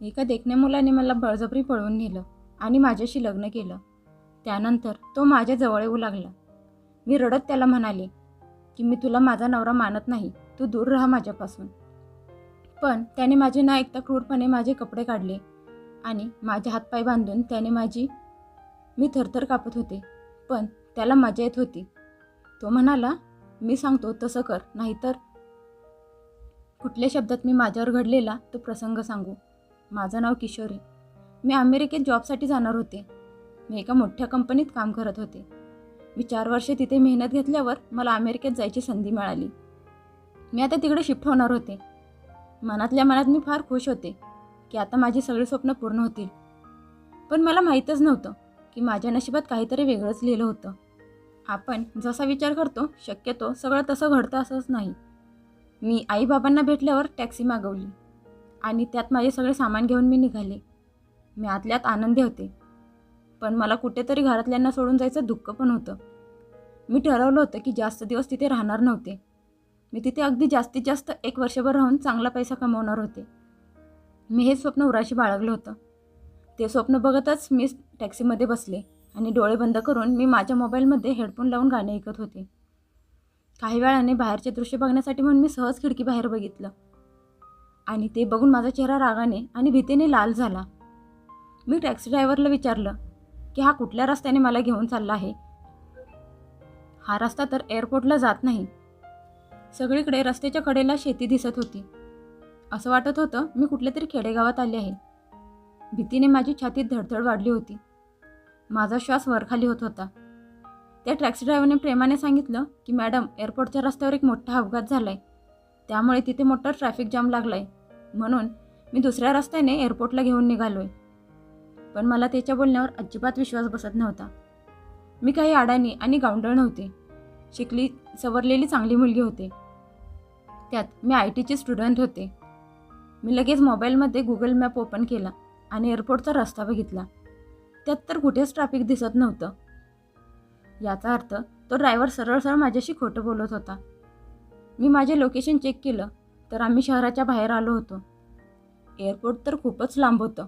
एका देखण्या मुलाने मला बळजबरी पळवून नेलं आणि माझ्याशी लग्न केलं. त्यानंतर तो माझ्या जवळ येऊ लागला. मी रडत त्याला म्हणाले की मी तुला माझा नवरा मानत नाही तू दूर राहा माझ्यापासून. पण त्याने माझे ना ऐकता क्रूरपणे माझे कपडे काढले आणि माझे हातपाय बांधून त्याने माझी मी थरथर कापत होते पण त्याला मजा येत होती. तो म्हणाला मी सांगतो तसं कर नाहीतर कुठल्या शब्दात मी माझ्यावर घडलेला तो प्रसंग सांगू. माझं नाव किशोरी. मी अमेरिकेत जॉबसाठी जाणार होते. मी एका मोठ्या कंपनीत काम करत होते. मी चार वर्षे तिथे मेहनत घेतल्यावर मला अमेरिकेत जायची संधी मिळाली. मी आता तिकडे शिफ्ट होणार होते. मनातल्या मनात मी फार खुश होते की आता माझी सगळी स्वप्न पूर्ण होतील. पण मला माहीतच नव्हतं की माझ्या नशिबात काहीतरी वेगळंच लिहिलं होतं. आपण जसा विचार करतो शक्यतो सगळं तसं घडतं असंच नाही. मी आईबाबांना भेटल्यावर टॅक्सी मागवली. आणि त्यात माझे सगळे सामान घेऊन मी निघाले. मी आतल्यात आनंदी होते. पण मला कुठेतरी घरातल्यांना सोडून जायचं दुःख पण होतं. मी ठरवलं होतं की जास्त दिवस तिथे राहणार नव्हते. मी तिथे अगदी जास्तीत जास्त एक वर्षभर राहून चांगला पैसा कमवणार होते. मी हे स्वप्न उराशी बाळगलं होतं. ते स्वप्न बघतच मी टॅक्सीमध्ये बसले आणि डोळे बंद करून मी माझ्या मोबाईलमध्ये हेडफोन लावून गाणे ऐकत होते. काही वेळाने बाहेरचे दृश्य बघण्यासाठी म्हणून मी सहज खिडकी बाहेर बघितलं. आणि ते बघून माझा चेहरा रागाने आणि भीतीने लाल झाला. मी टॅक्सी ड्रायव्हरला विचारलं की हा कुठल्या रस्त्याने मला घेऊन चालला आहे? हा रस्ता तर एअरपोर्टला जात नाही. सगळीकडे रस्त्याच्या कडेला शेती दिसत होती. असं वाटत होतं मी कुठल्या तरी खेडेगावात आले आहे. भीतीने माझी छातीत धडधड वाढली होती. माझा श्वास वरखाली होत होता. त्या टॅक्सी ड्रायव्हरने प्रेमाने सांगितलं की मॅडम एअरपोर्टच्या रस्त्यावर एक मोठा अपघात झाला आहे त्यामुळे तिथे मोठा ट्रॅफिक जाम लागला आहे म्हणून मी दुसऱ्या रस्त्याने एअरपोर्टला घेऊन निघालो आहे पण मला त्याच्या बोलण्यावर अजिबात विश्वास बसत नव्हता. मी काही अडाणी आणि गावंडळ नव्हते. शिकली सवरलेली चांगली मुलगी होते. त्यात मी आय टीचे स्टुडंट होते. मी लगेच मोबाईलमध्ये गुगल मॅप ओपन केला आणि एअरपोर्टचा रस्ता बघितला. त्यात तर कुठेच ट्रॅफिक दिसत नव्हतं. याचा अर्थ तो ड्रायव्हर सरळ सरळ माझ्याशी खोटं बोलत होता. मी माझे लोकेशन चेक केलं तर आम्ही शहराच्या बाहेर आलो होतो. एअरपोर्ट तर खूपच लांब होतं.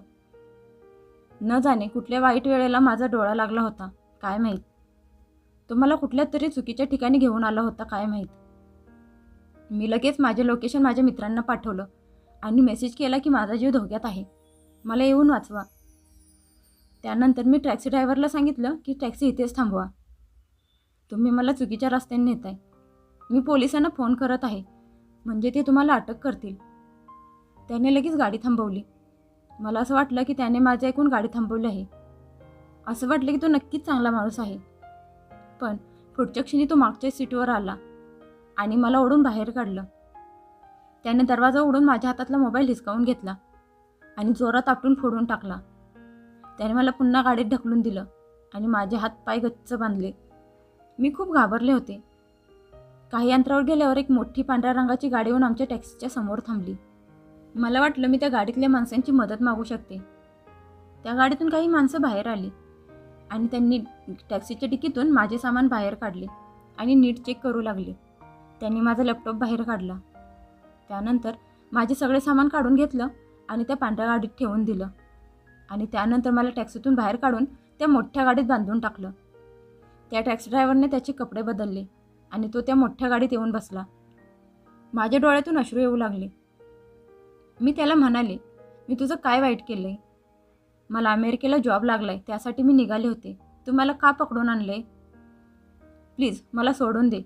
न जाणे कुठल्या वाईट वेळेला माझा डोळा लागला होता काय माहीत? तो मला कुठल्या तरी चुकीच्या ठिकाणी घेऊन आला होता काय माहीत? मी लगेच माझे लोकेशन माझ्या मित्रांना पाठवलं आणि मेसेज केला की माझा जीव धोक्यात आहे. मला येऊन वाचवा. त्यानंतर मी टॅक्सी ड्रायव्हरला सांगितलं की टॅक्सी इथेच थांबवा. तुम्ही मला चुकीच्या रस्त्याने नेताय. मी पोलिसांना फोन करत आहे. म्हणजे ते तुम्हाला अटक करतील. त्याने लगेच गाडी थांबवली. मला असं वाटलं की त्याने माझं ऐकून गाडी थांबवली आहे. असं वाटलं की तो नक्कीच चांगला माणूस आहे. पण पुढच्या क्षणी तो मागच्या सीटवर आला आणि मला ओढून बाहेर काढलं. त्याने दरवाजा ओढून माझ्या हातातला मोबाईल हिसकावून घेतला आणि जोरात आपटून फोडून टाकला. त्याने मला पुन्हा गाडीत ढकलून दिलं आणि माझे हात पाय गच्च बांधले. मी खूप घाबरले होते. काही अंतरावर गेल्यावर एक मोठी पांढऱ्या रंगाची गाडी येऊन आमच्या टॅक्सीच्या समोर थांबली. मला वाटलं मी त्या गाडीतल्या माणसांची मदत मागू शकते. त्या गाडीतून काही माणसं बाहेर आली आणि त्यांनी टॅक्सीच्या डिकीतून माझे सामान बाहेर काढले आणि नीट चेक करू लागले. त्यांनी माझा लॅपटॉप बाहेर काढला. त्यानंतर माझे सगळे सामान काढून घेतलं आणि त्या पांढऱ्या गाडीत ठेवून दिलं. आणि त्यानंतर मला टॅक्सीतून बाहेर काढून त्या मोठ्या गाडीत बांधून टाकलं. त्या टॅक्सी ड्रायव्हरने त्याचे कपडे बदलले आणि तो त्या मोठ्या गाडीत येऊन बसला. माझ्या डोळ्यातून अश्रू येऊ लागले. मी त्याला म्हणाले मी तुझं काय वाईट केलं आहे मला अमेरिकेला जॉब लागला आहे त्यासाठी मी निघाले होते. तू मला का पकडून आणले प्लीज मला सोडून दे.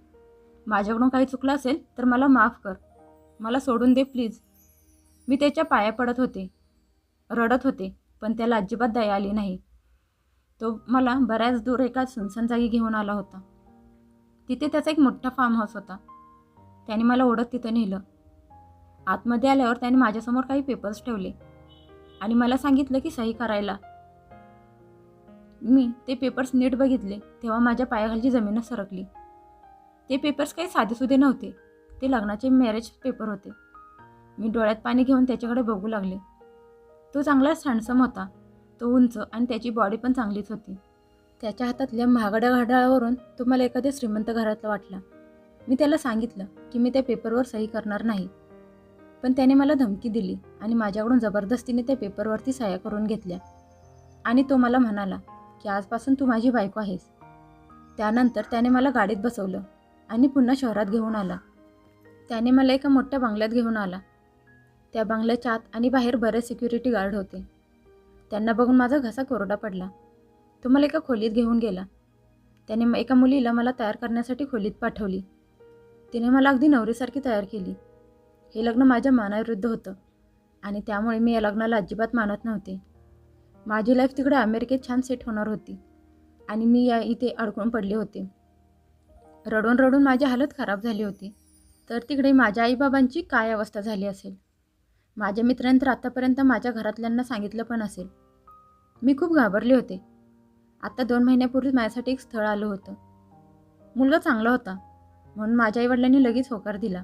माझ्याकडून काही चुकलं असेल तर मला माफ कर. मला सोडून दे प्लीज. मी त्याच्या पाया पडत होते रडत होते पण त्याला अजिबात दया आली नाही. तो मला बऱ्याच दूर एका सुनसान जागी घेऊन आला होता. तिथे त्याचा एक मोठा फार्म हाऊस होता. त्याने मला ओढत तिथं नेलं. आतमध्ये आल्यावर त्याने माझ्यासमोर काही पेपर्स ठेवले. आणि मला सांगितलं की सही करायला. मी ते पेपर्स नीट बघितले तेव्हा माझ्या पायाखालची जमीनच सरकली. ते पेपर्स काही साधेसुधे नव्हते. ते लग्नाचे मॅरेज पेपर होते. मी डोळ्यात पाणी घेऊन त्याच्याकडे बघू लागले. तो चांगलाच सणसम होता. तो उंच आणि त्याची बॉडी पण चांगलीच होती. त्याच्या हातातल्या महागड्या घड्याळावरून तो मला एखाद्या श्रीमंत घरातला वाटला. मी त्याला सांगितलं की मी त्या पेपरवर सही करणार नाही. पण त्याने मला धमकी दिली आणि माझ्याकडून जबरदस्तीने त्या पेपरवरती सह्या करून घेतल्या. आणि तो मला म्हणाला की आजपासून तू माझी बायको आहेस. त्यानंतर त्याने मला गाडीत बसवलं आणि पुन्हा शहरात घेऊन आला. त्याने मला एका मोठ्या बंगल्यात घेऊन आला. त्या बंगल्याच्या आत आणि बाहेर बरेच सिक्युरिटी गार्ड होते. त्यांना बघून माझा घसा कोरडा पडला. तो मला एका खोलीत घेऊन गेला. त्याने म- एका मुलीला मला तयार करण्यासाठी खोलीत पाठवली. तिने मला अगदी नवरीसारखी तयार केली. हे लग्न माझ्या मनाविरुद्ध होतं. आणि त्यामुळे मी या लग्नाला अजिबात मानत नव्हते. माझी लाईफ तिकडे अमेरिकेत छान सेट होणार होती. आणि मी या इथे अडकून पडले होते. रडून रडून माझी हालत खराब झाली होती. तर तिकडे माझ्या आईबाबांची काय अवस्था झाली असेल? माझ्या मित्रांनी तर आतापर्यंत माझ्या घरातल्यांना सांगितलं पण असेल. मी खूप घाबरले होते. आत्ता दोन महिन्यापूर्वी माझ्यासाठी एक स्थळ आलं होतं. मुलगा चांगला होता. म्हणून माझ्या आईवडिलांनी लगेच होकार दिला.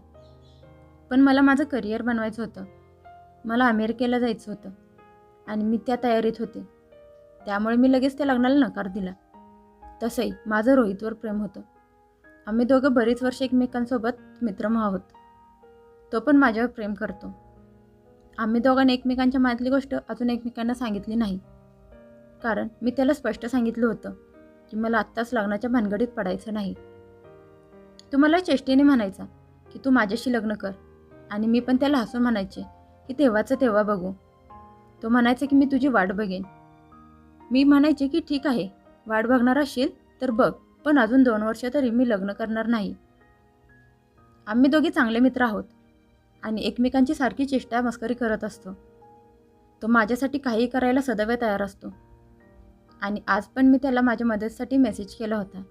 पण मला माझं करिअर बनवायचं होतं. मला अमेरिकेला जायचं होतं. आणि मी त्या तयारीत होते. त्यामुळे मी लगेच त्या लग्नाला नकार दिला. तसंही माझं रोहितवर प्रेम होतं. आम्ही दोघं बरीच वर्ष एकमेकांसोबत मित्र आहोत. तो पण माझ्यावर प्रेम करतो. आम्ही दोघांनी एकमेकांच्या मनातली गोष्ट अजून एकमेकांना सांगितली नाही. कारण मी त्याला स्पष्ट सांगितलं होतं की मला आत्ताच लग्नाच्या भानगडीत पडायचं नाही. तुम्हाला मला चेष्टेने म्हणायचा की तू माझ्याशी लग्न कर. आणि मी पण त्याला हसून म्हणायचे की तेव्हाचं तेव्हा बघू. तो म्हणायचा की मी तुझी वाट बघेन. मी म्हणायचे की ठीक आहे वाट बघणार असेल तर बघ पण अजून दोन वर्ष तरी मी लग्न करणार नाही. आम्ही दोघे चांगले मित्र आहोत आणि एकमेकांची सारखी चेष्टा मस्करी करत असतो. तो माझ्यासाठी काहीही करायला सदैव तयार असतो. आणि आज पण मी त्याला माझ्या मदतीसाठी मेसेज केला होता.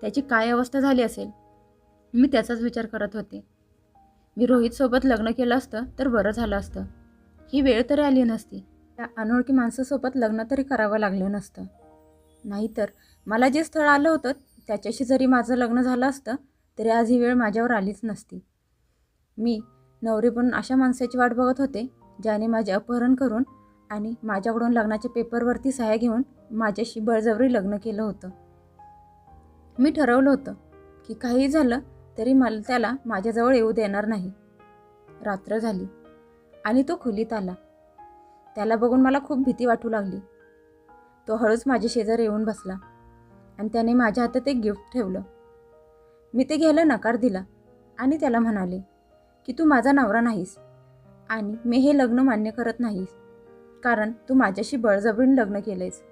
त्याची काय अवस्था झाली असेल मी त्याचाच विचार करत होते. मी रोहितसोबत लग्न केलं असतं तर बरं झालं असतं. ही वेळ तरी आली नसती. त्या अनोळखी माणसासोबत लग्न तरी करावं लागलं नसतं. नाहीतर मला जे स्थळ आलं होतं त्याच्याशी जरी माझं लग्न झालं असतं तरी आज ही वेळ माझ्यावर आलीच नसती. मी नवरी पण अशा माणसाची वाट बघत होते ज्याने माझे अपहरण करून आणि माझ्याकडून लग्नाच्या पेपरवरती सह्या घेऊन माझ्याशी बळजबरी लग्न केलं होतं. मी ठरवलं होतं की काही झालं तरी मला त्याला माझ्याजवळ येऊ देणार नाही. रात्र झाली आणि तो खोलीत आला. त्याला बघून मला खूप भीती वाटू लागली. तो हळूच माझ्या शेजारी येऊन बसला आणि त्याने माझ्या हातात एक गिफ्ट ठेवलं. मी ते घ्यायला नकार दिला आणि त्याला म्हणाले की तू माझा नवरा नाहीस आणि मी हे लग्न मान्य करत नाहीस कारण तू माझ्याशी बळजबरीने लग्न केलंयस.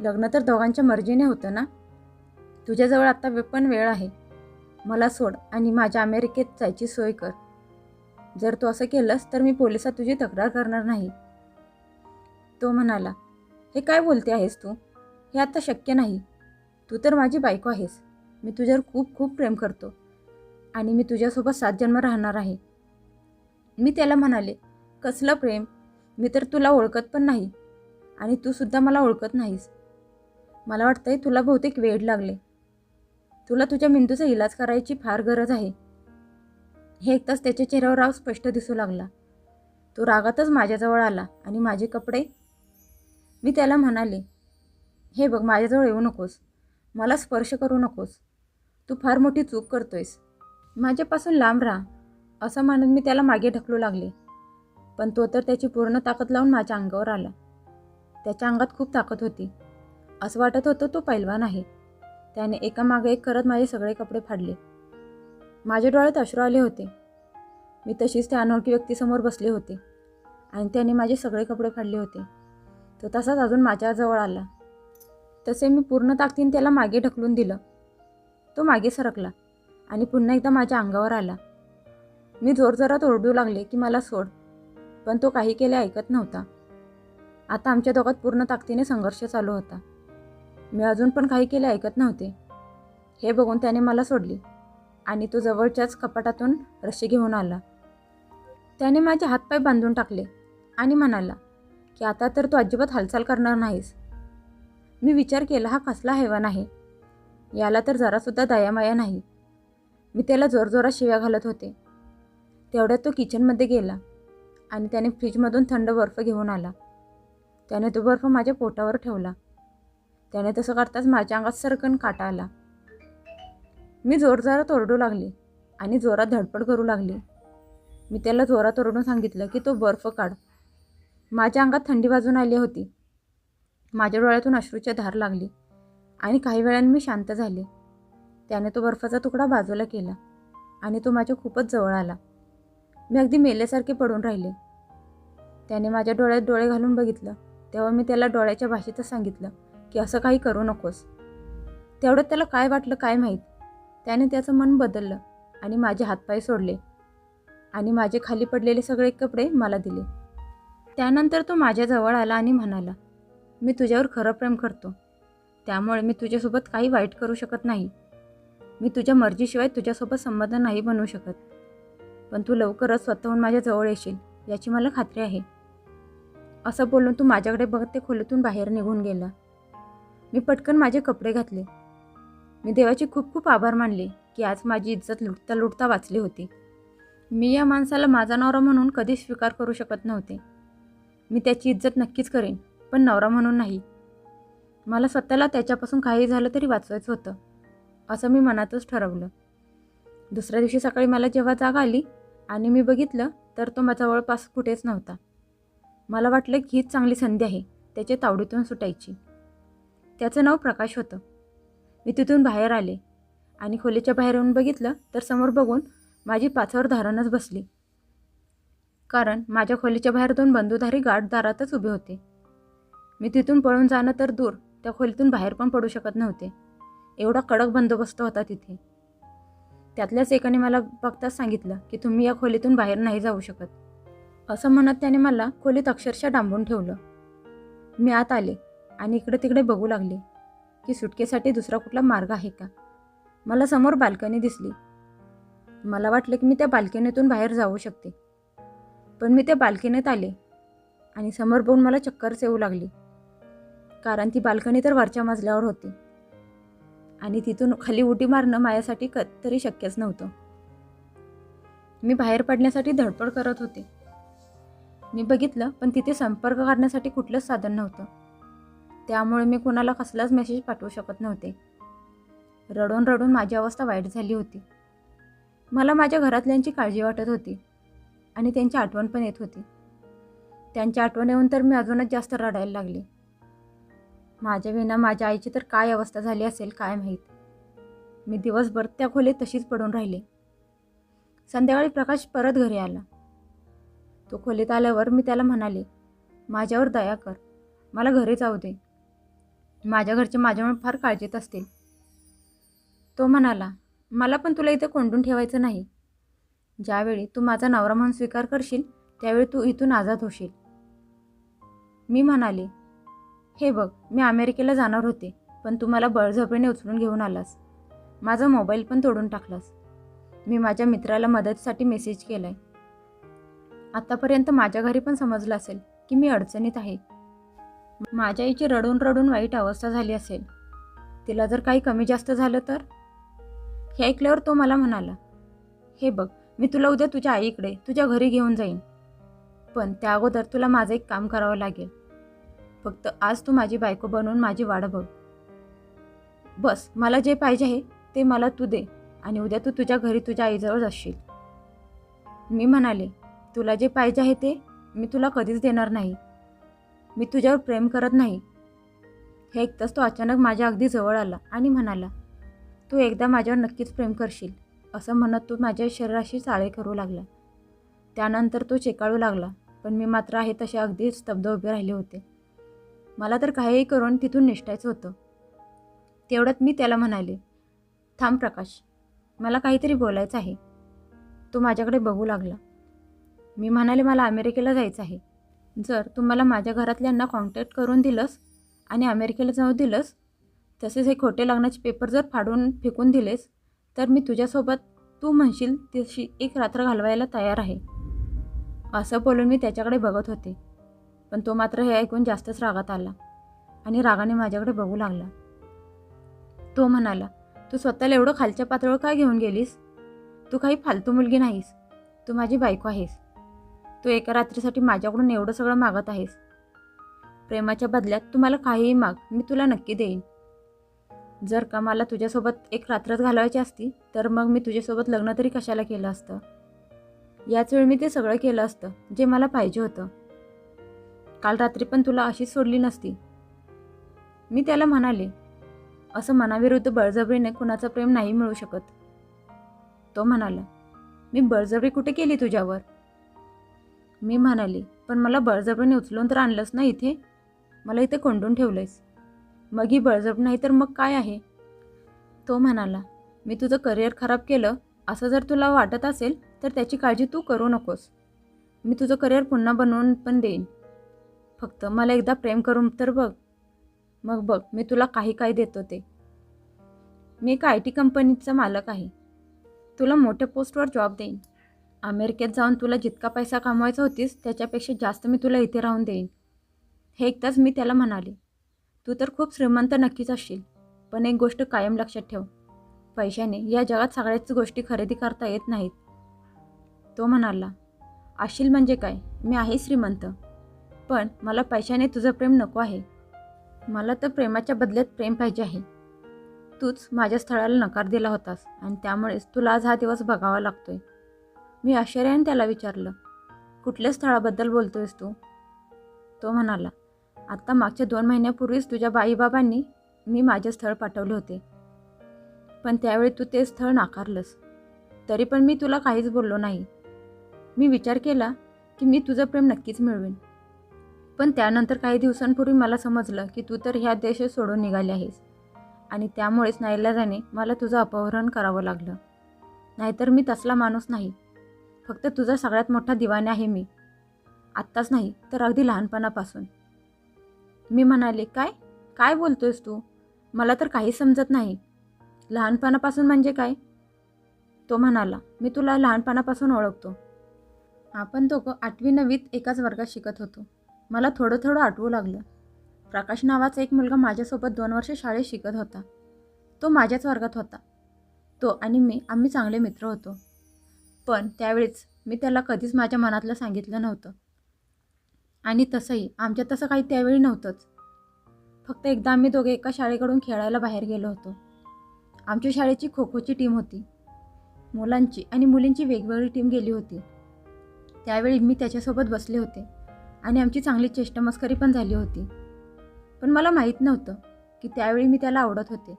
लग्न तर दोघांच्या मर्जीने होतं ना? तुझ्याजवळ आत्ता वे- पण वेळ आहे. मला सोड आणि माझ्या अमेरिकेत जायची सोय कर. जर तू असं केलंस तर मी पोलिसात तुझी तक्रार करणार नाही. तो म्हणाला हे काय बोलते आहेस तू? हे आता शक्य नाही. तू तर माझी बायको आहेस. मी तुझ्यावर खूप खूप प्रेम करतो आणि मी तुझ्यासोबत सात जन्म राहणार आहे. मी त्याला म्हणाले कसलं प्रेम? मी तर तुला ओळखत पण नाही आणि तूसुद्धा मला ओळखत नाहीस. मला वाटतंय तुला बहुतेक वेळ लागले. तुला तुझ्या मेंदूचा इलाज करायची फार गरज आहे. हे एकताच त्याच्या चेहऱ्यावर राव स्पष्ट दिसू लागला. तो रागातच माझ्याजवळ आला आणि माझे कपडे? मी त्याला म्हणाले हे बघ माझ्याजवळ येऊ नकोस. मला स्पर्श करू नकोस. तू फार मोठी चूक करतोयस. माझ्यापासून लांब राहा. असं म्हणत मी त्याला मागे ढकलू लागले. पण तो तर त्याची पूर्ण ताकद लावून माझ्या अंगावर आला. त्याच्या अंगात खूप ताकद होती. असं वाटत होतं तो पैलवान आहे. त्याने एकामागे एक करत माझे सगळे कपडे फाडले. माझ्या डोळ्यात अश्रू आले होते. मी तशीच त्या अनोळखी व्यक्तीसमोर बसले होते आणि त्याने माझे सगळे कपडे फाडले होते. तो तसाच अजून माझ्याजवळ आला. तसे मी पूर्ण ताकदीने त्याला मागे ढकलून दिलं. तो मागे सरकला आणि पुन्हा एकदा माझ्या अंगावर आला. मी जोरजोरात ओरडू लागले की मला सोड पण तो काही केले ऐकत नव्हता. आता आमच्या दोघात पूर्ण ताकदीने संघर्ष चालू होता. मी अजून पण काही केले ऐकत नव्हते. हे बघून त्याने मला सोडली आणि तो जवळच्याच कपाटातून रशी घेऊन आला. त्याने माझे हातपाय बांधून टाकले आणि म्हणाला की आता तर तू अजिबात हालचाल करणार नाहीस. मी विचार केला हा कसला हैवान आहे? याला तर जरासुद्धा दयामाया नाही. मी त्याला जोरजोरात शिव्या घालत होते. तेवढ्यात तो किचनमध्ये गेला आणि त्याने फ्रीजमधून थंड बर्फ घेऊन आला. त्याने तो बर्फ माझ्या पोटावर ठेवला. त्याने तसं करताच माझ्या अंगात सरकन काटा आला. मी जोरजोरात ओरडू लागले आणि जोरात धडपड करू लागली. मी त्याला जोरात ओरडून सांगितलं की तो बर्फ काढ. माझ्या अंगात थंडी वाजून आली होती. माझ्या डोळ्यातून अश्रूच्या धार लागली आणि काही वेळाने मी शांत झाले. त्याने तो बर्फाचा तुकडा बाजूला केला आणि तो माझ्या खूपच जवळ आला. मी अगदी मेल्यासारखे पडून राहिले. त्याने माझ्या डोळ्यात डोळे घालून बघितलं. तेव्हा मी त्याला डोळ्याच्या भाषेतच सांगितलं. की असं काही करू नकोस. तेवढं त्याला काय वाटलं काय माहीत. त्याने त्याचं मन बदललं आणि माझे हातपाय सोडले आणि माझे खाली पडलेले सगळे कपडे मला दिले. त्यानंतर तो माझ्याजवळ आला आणि म्हणाला मी तुझ्यावर खरं प्रेम करतो. त्यामुळे मी तुझ्यासोबत काही वाईट करू शकत नाही. मी तुझ्या मर्जीशिवाय तुझ्यासोबत संबंध नाही बनवू शकत. पण तू लवकरच स्वतःहून माझ्या जवळ येशील याची मला खात्री आहे. असं बोलून तू माझ्याकडे बघत ते खोलीतून बाहेर निघून गेला. मी पटकन माझे कपडे घातले. मी देवाचे खूप खूप आभार मानले की आज माझी इज्जत लुटता लुटता वाचली होती. मी या माणसाला माझा नवरा म्हणून कधीच स्वीकार करू शकत नव्हते. मी त्याची इज्जत नक्कीच करेन पण नवरा म्हणून नाही. मला स्वतःला त्याच्यापासून काही झालं तरी वाचवायचं होतं असं मी मनातच ठरवलं. दुसऱ्या दिवशी सकाळी मला जेव्हा जाग आली आणि मी बघितलं तर तो माझा जवळपास कुठेच नव्हता. मला वाटलं की हीच चांगली संधी आहे त्याच्या तावडीतून सुटायची. त्याचं नाव प्रकाश होतं. मी तिथून बाहेर आले आणि खोलीच्या बाहेर येऊन बघितलं तर समोर बघून माझी पाचावर धारणच बसली. कारण माझ्या खोलीच्या बाहेर दोन बंधुधारी गाठ दारातच उभे होते. मी तिथून पळून जाणं तर दूर त्या खोलीतून बाहेर पण पडू शकत नव्हते. एवढा कडक बंदोबस्त होता तिथे. त्यातल्याच एकाने मला बघताच सांगितलं की तुम्ही या खोलीतून बाहेर नाही जाऊ शकत. असं म्हणत त्याने मला खोलीत अक्षरशः डांबून ठेवलं. मी आत आले. आणि इकडे तिकडे बघू लागले की सुटकेसाठी दुसरा कुठला मार्ग आहे का? मला समोर बाल्कनी दिसली. मला वाटलं की मी त्या बाल्कनीतून बाहेर जाऊ शकते. पण मी त्या बाल्कनीत आले आणि समोर बघून मला चक्करच येऊ लागली. कारण ती बाल्कनी तर वरच्या मजल्यावर होती. आणि तिथून खाली उडी मारणं माझ्यासाठी क तरी शक्यच नव्हतं. मी बाहेर पडण्यासाठी धडपड करत होते. मी बघितलं पण तिथे संपर्क करण्यासाठी कुठलंच साधन नव्हतं. त्यामुळे मी कुणाला कसलाच मेसेज पाठवू शकत नव्हते. रडून रडून माझी अवस्था वाईट झाली होती. मला माझ्या घरातल्यांची काळजी वाटत होती आणि त्यांची आठवण पण येत होती. त्यांची आठवण येऊन तर मी अजूनच जास्त रडायला लागले. माझ्या विना माझ्या आईची तर काय अवस्था झाली असेल काय माहीत. मी दिवसभर त्या खोलीत तशीच पडून राहिले. संध्याकाळी प्रकाश परत घरी आला. तो खोलीत आल्यावर मी त्याला म्हणाले माझ्यावर दया कर. मला घरी जाऊ दे. माझ्या घरचे माझ्यामुळे फार काळजीत असतील. तो म्हणाला मला पण तुला इथे कोंडून ठेवायचं नाही. ज्यावेळी तू माझा नवरा म्हणून स्वीकार करशील त्यावेळी तू इथून आझाद होशील. मी म्हणाले हे बघ मी अमेरिकेला जाणार होते पण तू मला बळजबरीने उचलून घेऊन आलास. माझा मोबाईल पण तोडून टाकलास. मी माझ्या मित्राला मदतीसाठी मेसेज केला आहे आत्तापर्यंत माझ्या घरी पण समजलं असेल की मी अडचणीत आहे. माझ्या आईची रडून रडून वाईट अवस्था झाली असेल. तिला जर काही कमी जास्त झालं तर? हे ऐकल्यावर तो मला म्हणाला हे बघ मी तुला उद्या तुझ्या आईकडे तुझ्या घरी घेऊन जाईन. पण त्या अगोदर तुला माझं एक काम करावं लागेल. फक्त आज तू माझी बायको बनवून माझी वाढ बघ. बस मला जे पाहिजे आहे ते मला तू दे आणि उद्या तू तुझ्या घरी तुझ्या आईजवळ जाशील. मी म्हणाले तुला जे पाहिजे आहे ते मी तुला कधीच देणार नाही. मी तुझ्यावर प्रेम करत नाही. हे ऐकताच तो अचानक माझ्या अगदी जवळ आला आणि म्हणाला तू एकदा माझ्यावर नक्कीच प्रेम करशील असं म्हणत तो माझ्या शरीराशी चाळे करू लागला. त्यानंतर तो चेकाळू लागला पण मी मात्र आहे तसे अगदी स्तब्ध उभे राहिले होते. मला तर काहीही करून तिथून निष्ठायचं होतं. तेवढ्यात मी त्याला म्हणाले थांब प्रकाश मला काहीतरी बोलायचं आहे. तो माझ्याकडे बघू लागला. मी म्हणाले मला अमेरिकेला जायचं आहे. जर तू मला माझ्या घरातल्यांना कॉन्टॅक्ट करून दिलंस आणि अमेरिकेला जाऊ दिलंस तसेच हे खोटे लग्नाचे पेपर जर फाडून फेकून दिलेस तर मी तुझ्यासोबत तू म्हणशील तशी एक रात्र घालवायला तयार आहे. असं बोलून मी त्याच्याकडे बघत होते. पण तो मात्र हे ऐकून जास्तच रागात आला आणि रागाने माझ्याकडे बघू लागला. तो म्हणाला तू स्वतःला एवढं खालच्या पातळीवर काय घेऊन गेलीस? तू काही फालतू मुलगी नाहीस. तू माझी बायको आहेस. तू एका रात्रीसाठी माझ्याकडून एवढं सगळं मागत आहेस. प्रेमाच्या बदल्यात तू मला काहीही माग मी तुला नक्की देईन. जर का मला तुझ्यासोबत एक रात्रच घालवायची असती तर मग मी तुझ्यासोबत लग्न तरी कशाला केलं असतं? याच वेळी मी ते सगळं केलं असतं जे मला पाहिजे होतं. काल रात्री पण तुला अशीच सोडली नसती. मी त्याला म्हणाले असं मनाविरुद्ध बळजबरीने कुणाचं प्रेम नाही मिळू शकत. तो म्हणाला मी बळजबरी कुठे केली तुझ्यावर? मी म्हणाली पण मला बळजबरीने उचलून तर आणलंस ना इथे? मला इथे कोंडून ठेवलंयस. मग ही बळजब नाही तर मग काय आहे? तो म्हणाला मी तुझं करिअर खराब केलं असं जर तुला वाटत असेल तर त्याची काळजी तू करू नकोस. मी तुझं करिअर पुन्हा बनवून पण देईन. फक्त मला एकदा प्रेम करून तर बघ. मग बघ मी तुला काही काही देतो ते. मी एक आय टी कंपनीचा मालक आहे. तुला मोठ्या पोस्टवर जॉब देईन. अमेरिकेत जाऊन तुला जितका पैसा कमवायचा होतीस त्याच्यापेक्षा जास्त मी तुला इथे राहून देईन. हे एकदाच मी त्याला म्हणाले. तू तर खूप श्रीमंत नक्कीच असशील पण एक गोष्ट कायम लक्षात ठेव. पैशाने या जगात सगळ्याच गोष्टी खरेदी करता येत नाहीत. तो म्हणाला असशील म्हणजे काय? मी आहे श्रीमंत. पण मला पैशाने तुझं प्रेम नको आहे. मला तर प्रेमाच्या बदल्यात प्रेम पाहिजे आहे. तूच माझ्या स्थळाला नकार दिला होतास आणि त्यामुळेच तुला आज हा दिवस बघावा लागतोय. मी आश्चर्याने त्याला विचारलं कुठल्या स्थळाबद्दल बोलतोयस तू? तो म्हणाला आत्ता मागच्या दोन महिन्यापूर्वीच तुझ्या बाईबाबांनी मी माझे स्थळ पाठवले होते. पण त्यावेळी तू ते स्थळ नाकारलंस. तरी पण मी तुला काहीच बोललो नाही. मी विचार केला की मी तुझं प्रेम नक्कीच मिळवेन. पण त्यानंतर काही दिवसांपूर्वी मला समजलं की तू तर ह्या देश सोडून निघाले आहेस. आणि त्यामुळेच नाईलाजाने मला तुझं अपहरण करावं लागलं. नाहीतर मी तसला माणूस नाही. फक्त तुझा सगळ्यात मोठा दिवाना आहे मी. आत्ताच नाही तर अगदी लहानपणापासून. मी म्हणाले काय? काय बोलतोयस तू? मला तर काही समजत नाही. लहानपणापासून म्हणजे काय? तो म्हणाला मी तुला लहानपणापासून ओळखतो. आपण दोघं आठवी नवीत एकाच वर्गात शिकत होतो. मला थोडं थोडं आठवू लागलं. प्रकाश नावाचा एक मुलगा माझ्यासोबत दोन वर्ष शाळेत शिकत होता. तो माझ्याच वर्गात होता. तो आणि मी आम्ही चांगले मित्र होतो. पण त्यावेळेस मी त्याला कधीच माझ्या मनातलं सांगितलं नव्हतं. आणि तसंही आमच्या तसं काही त्यावेळी नव्हतंच. फक्त एकदा आम्ही दोघे एका शाळेकडून खेळायला बाहेर गेलो होतो. आमच्या शाळेची खो खोची टीम होती. मुलांची आणि मुलींची वेगवेगळी टीम गेली होती. त्यावेळी मी त्याच्यासोबत बसले होते आणि आमची चांगली चेष्टमस्करी पण झाली होती. पण मला माहीत नव्हतं की त्यावेळी मी त्याला आवडत होते.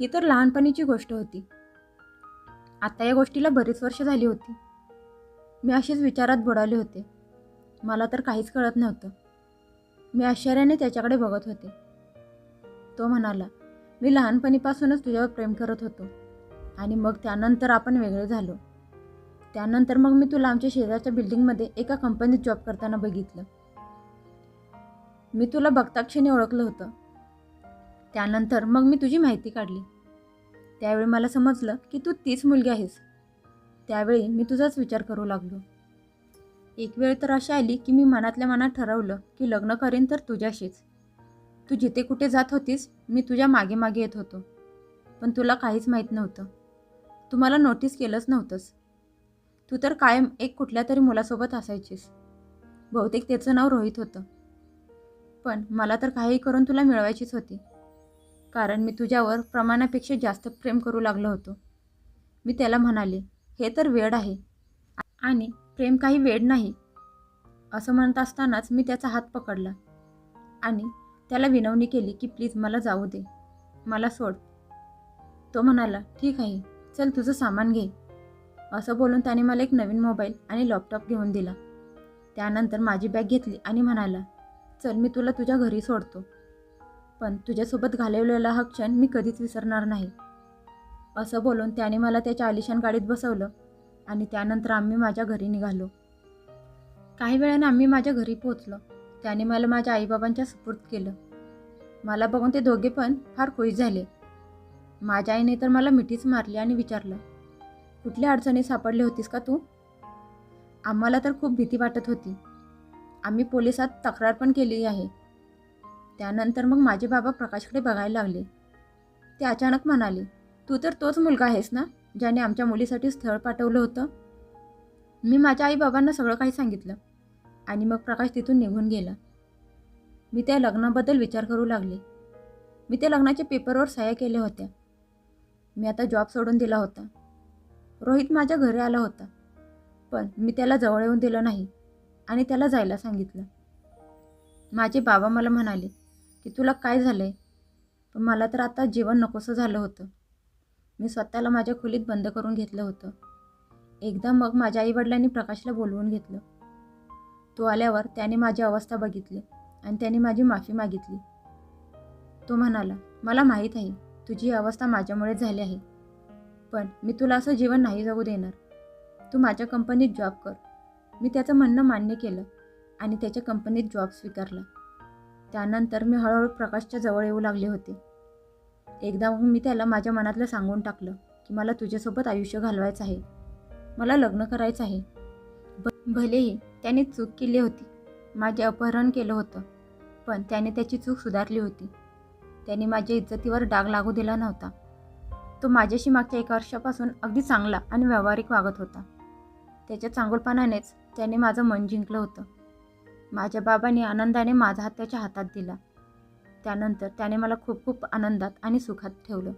ही तर लहानपणीची गोष्ट होती. आता या गोष्टीला बरीच वर्ष झाली होती. मी अशीच विचारात बुडाले होते. मला तर काहीच कळत नव्हतं. मी आश्चर्याने त्याच्याकडे बघत होते. तो म्हणाला मी लहानपणीपासूनच तुझ्यावर प्रेम करत होतो आणि मग त्यानंतर आपण वेगळे झालो. त्यानंतर मग मी तुला आमच्या शेजारच्या बिल्डिंगमध्ये एका कंपनीत जॉब करताना बघितलं. मी तुला बघता क्षणी ओळखलं होतं. त्यानंतर मग मी तुझी माहिती काढली. त्यावेळी मला समजलं की तू तीच मुलगी आहेस. त्यावेळी मी तुझाच विचार करू लागलो. एक वेळ तर अशी आली की मी मनातल्या मनात ठरवलं की लग्न करेन तर तुझ्याशीच. तू जिथे कुठे जात होतीस मी तुझ्या मागे मागे येत होतो. पण तुला काहीच माहीत नव्हतं. तू मला नोटीस केलंच नव्हतंस. तू तर कायम एक कुठल्या तरी मुलासोबत असायचीस. बहुतेक त्याचं नाव रोहित होतं. पण मला तर काही करून तुला मिळवायचीच होती. कारण मी तुझ्यावर प्रमाणापेक्षा जास्त प्रेम करू लागलो होतो. मी त्याला म्हणाले हे तर वेड आहे आणि प्रेम काही वेड नाही असं म्हणत असतानाच मी त्याचा हात पकडला आणि त्याला विनवणी केली की प्लीज मला जाऊ दे मला सोड. तो म्हणाला ठीक आहे चल तुझं सामान घे. असं बोलून त्याने मला एक नवीन मोबाईल आणि लॅपटॉप घेऊन दिला. त्यानंतर माझी बॅग घेतली आणि म्हणाला चल मी तुला तुझ्या घरी सोडतो. पण तुझ्यासोबत घालवलेला हा क्षण मी कधीच विसरणार नाही. असं बोलून त्याने मला त्याच्या आलिशान गाडीत बसवलं आणि त्यानंतर आम्ही माझ्या घरी निघालो. काही वेळानं आम्ही माझ्या घरी पोहोचलो. त्याने मला माझ्या आईबाबांच्या सुपूर्द केलं. मला बघून ते दोघे पण फार खुश झाले. माझ्या आईने तर मला मिठीच मारली आणि विचारलं कुठल्या अडचणी सापडली होतीस का तू? आम्हाला तर खूप भीती वाटत होती. आम्ही पोलिसात तक्रार पण केली आहे. त्यानंतर मग माझे बाबा प्रकाशकडे बघायला लागले. ते अचानक म्हणाले तू तर तोच मुलगा आहेस ना ज्याने आमच्या मुलीसाठी स्थळ पाठवलं होतं? मी माझ्या आईबाबांना सगळं काही सांगितलं आणि मग प्रकाश तिथून निघून गेला. मी त्या लग्नाबद्दल विचार करू लागले. मी त्या लग्नाच्या पेपरवर सह्या केल्या होत्या. मी आता जॉब सोडून दिला होता. रोहित माझ्या घरी आला होता पण मी त्याला जवळ येऊन दिलं नाही आणि त्याला जायला सांगितलं. माझे बाबा मला म्हणाले की तुला काय झालं आहे पण मला तर आता जीवन नकोसं झालं होतं. मी स्वतःला माझ्या खोलीत बंद करून घेतलं होतं. एकदा मग माझ्या आईवडिलांनी प्रकाशला बोलवून घेतलं. तो आल्यावर त्याने माझी अवस्था बघितली आणि त्याने माझी माफी मागितली. तो म्हणाला मला माहीत आहे तुझी अवस्था माझ्यामुळे झाली आहे. पण मी तुला असं जीवन नाही जगू देणार. तू माझ्या कंपनीत जॉब कर. मी त्याचं म्हणणं मान्य केलं आणि त्याच्या कंपनीत जॉब स्वीकारला. त्यानंतर मी हळूहळू प्रकाशच्या जवळ येऊ लागले होते. एकदा मग मी त्याला माझ्या मनातलं सांगून टाकलं की मला तुझ्यासोबत आयुष्य घालवायचं आहे. मला लग्न करायचं आहे. ब भलेही त्याने चूक केली होती. माझे अपहरण केलं होतं. पण त्याने त्याची चूक सुधारली होती. त्याने माझ्या इज्जतीवर डाग लागू दिला नव्हता. तो माझ्याशी मागच्या एका वर्षापासून अगदी चांगला आणि व्यावहारिक वागत होता. त्याच्या चांगुलपणानेच त्याने माझं मन जिंकलं होतं. माझ्या बाबांनी आनंदाने माझा हात त्याच्या हातात दिला. त्यानंतर त्याने मला खूप खूप आनंदात आणि सुखात ठेवलं.